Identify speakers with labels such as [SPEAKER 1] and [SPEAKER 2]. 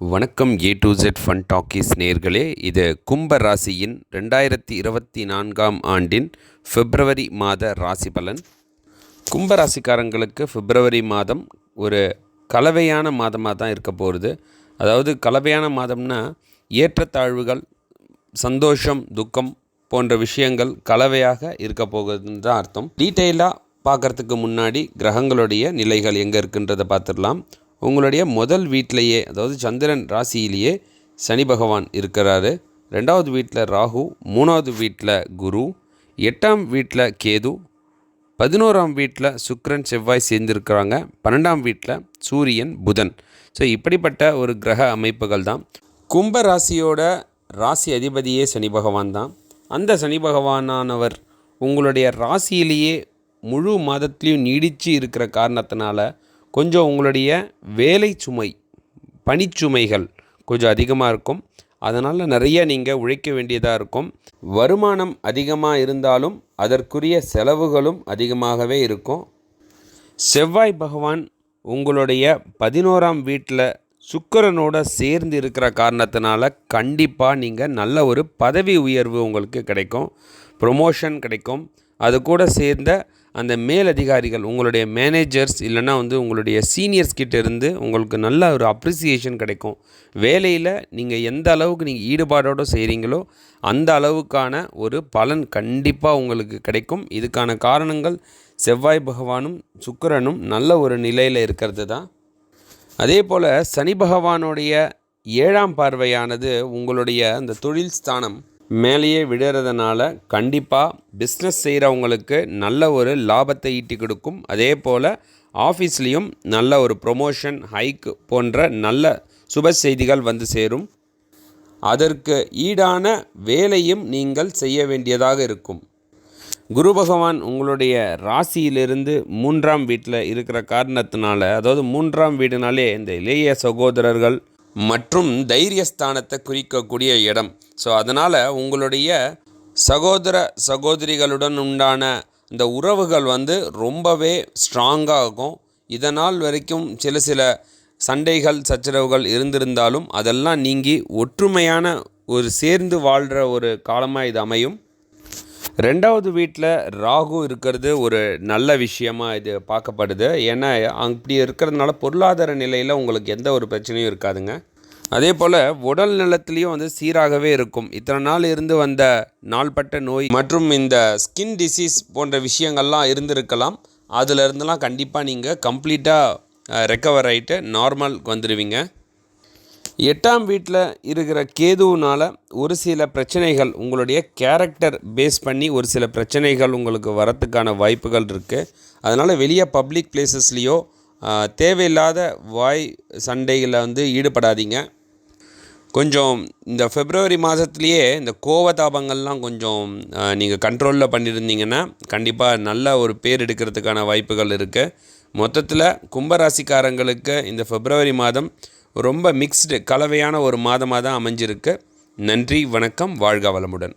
[SPEAKER 1] வணக்கம் A to Z fun talkies நேர்களே இது கும்ப ராசியின் ரெண்டாயிரத்தி இருபத்தி நான்காம் ஆண்டின் பிப்ரவரி மாத ராசி பலன். கும்ப ராசிக்காரங்களுக்கு பிப்ரவரி மாதம் ஒரு கலவையான மாதமாக தான் இருக்க போகிறது அதாவது கலவையான மாதம்னா ஏற்றத்தாழ்வுகள் சந்தோஷம் துக்கம் போன்ற விஷயங்கள் கலவையாக இருக்க போகுதுன்னு தான் அர்த்தம். டீட்டெயிலாக பார்க்குறதுக்கு முன்னாடி கிரகங்களுடைய நிலைகள் எங்கே இருக்குன்றதை பார்த்துடலாம். உங்களுடைய முதல் வீட்டிலையே அதாவது சந்திரன் ராசியிலேயே சனி பகவான் இருக்கிறாரு. ரெண்டாவது வீட்டில் ராகு மூணாவது வீட்டில் குரு எட்டாம் வீட்டில் கேது பதினோராம் வீட்டில் சுக்ரன் செவ்வாய் சேர்ந்துருக்கிறாங்க. பன்னெண்டாம் வீட்டில் சூரியன் புதன். ஸோ இப்படிப்பட்ட ஒரு கிரக அமைப்புகள் தான். கும்ப ராசியோட ராசி அதிபதியே சனி பகவான் தான். அந்த சனி பகவானானவர் உங்களுடைய ராசியிலேயே முழு மாதத்துலேயும் நீடித்து இருக்கிற காரணத்தினால கொஞ்சம் உங்களுடைய வேலை சுமை பணிச்சுமைகள் கொஞ்சம் அதிகமாக இருக்கும். அதனால் நிறைய நீங்கள் உழைக்க வேண்டியதாக இருக்கும். வருமானம் அதிகமாக இருந்தாலும் அதற்குரிய செலவுகளும் அதிகமாகவே இருக்கும். செவ்வாய் பகவான் உங்களுடைய பதினோராம் வீட்டில் சுக்கரனோட சேர்ந்து இருக்கிற காரணத்தினால கண்டிப்பாக நீங்கள் நல்ல ஒரு பதவி உயர்வு உங்களுக்கு கிடைக்கும். ப்ரொமோஷன் கிடைக்கும். அது கூட சேர்ந்த அந்த மேலதிகாரிகள் உங்களுடைய மேனேஜர்ஸ் இல்லைன்னா வந்து உங்களுடைய சீனியர்ஸ் கிட்ட இருந்து உங்களுக்கு நல்ல ஒரு அப்ரிசியேஷன் கிடைக்கும். வேலையில் நீங்கள் எந்த அளவுக்கு நீங்கள் ஈடுபாடோடு செய்கிறீங்களோ அந்த அளவுக்கான ஒரு பலன் கண்டிப்பாக உங்களுக்கு கிடைக்கும். இதுக்கான காரணங்கள் செவ்வாய் பகவானும் சுக்கரனும் நல்ல ஒரு நிலையில் இருக்கிறது தான். அதே போல் சனி பகவானுடைய ஏழாம் பார்வையானது உங்களுடைய அந்த தொழில் ஸ்தானம். மேலேயே விடுறதுனால கண்டிப்பாக பிஸ்னஸ் செய்கிறவங்களுக்கு நல்ல ஒரு லாபத்தை ஈட்டி கொடுக்கும். அதே போல் ஆஃபீஸ்லேயும் நல்ல ஒரு ப்ரொமோஷன் ஹைக் போன்ற நல்ல சுப செய்திகள் வந்து சேரும். அதற்கு ஈடான வேலையும் நீங்கள் செய்ய வேண்டியதாக இருக்கும். குரு பகவான் உங்களுடைய ராசியிலிருந்து மூன்றாம் வீட்டில் இருக்கிற காரணத்தினால அதாவது மூன்றாம் வீடுனாலே இந்த இளைய சகோதரர்கள் மற்றும் தைரியஸ்தானத்தை குறிக்கக்கூடிய இடம். ஸோ அதனால் உங்களுடைய சகோதர சகோதரிகளுடன் உண்டான இந்த உறவுகள் வந்து ரொம்பவே ஸ்ட்ராங்காகும் இதனால் வரைக்கும் சில சில சண்டைகள் சச்சரவுகள் இருந்திருந்தாலும் அதெல்லாம் நீங்கி ஒற்றுமையான ஒரு சேர்ந்து வாழ்கிற ஒரு காலமாக இது அமையும். ரெண்டாவது வீட்டில் ராகு இருக்கிறது ஒரு நல்ல விஷயமாக இது பார்க்கப்படுது. ஏன்னா அப்படி இருக்கிறதுனால பொருளாதார நிலையில் உங்களுக்கு எந்த ஒரு பிரச்சனையும் இருக்காதுங்க. அதே போல் உடல் நலத்திலையும் வந்து சீராகவே இருக்கும். இத்தனை நாள் இருந்து வந்த நாள்பட்ட நோய் மற்றும் இந்த ஸ்கின் டிசீஸ் போன்ற விஷயங்கள்லாம் இருந்திருக்கலாம். அதில் இருந்தெல்லாம் கண்டிப்பாக நீங்கள் கம்ப்ளீட்டாக ரெக்கவர் ஆகிட்டு நார்மலுக்கு வந்துடுவீங்க எட்டாம் வீட்டில் இருக்கிற கேதுவுனால் ஒரு சில பிரச்சனைகள் உங்களுடைய கேரக்டர் பேஸ் பண்ணி ஒரு சில பிரச்சனைகள் உங்களுக்கு வரத்துக்கான வாய்ப்புகள் இருக்குது அதனால் வெளியே பப்ளிக் பிளேசஸ்லேயோ தேவையில்லாத வாய் சண்டைகளில் வந்து ஈடுபடாதீங்க. கொஞ்சம் இந்த ஃபெப்ரவரி மாதத்துலேயே இந்த கோவதாபங்கள்லாம் கொஞ்சம் நீங்கள் கண்ட்ரோலில் பண்ணியிருந்தீங்கன்னா கண்டிப்பாக நல்ல ஒரு பேர் எடுக்கிறதுக்கான வாய்ப்புகள் இருக்குது மொத்தத்தில் கும்பராசிக்காரங்களுக்கு இந்த ஃபெப்ரவரி மாதம் ரொம்ப மிக்ஸ்டு கலவையான ஒரு மாதமாக தான் அமைஞ்சிருக்கு. நன்றி வணக்கம் வாழ்க வளமுடன்.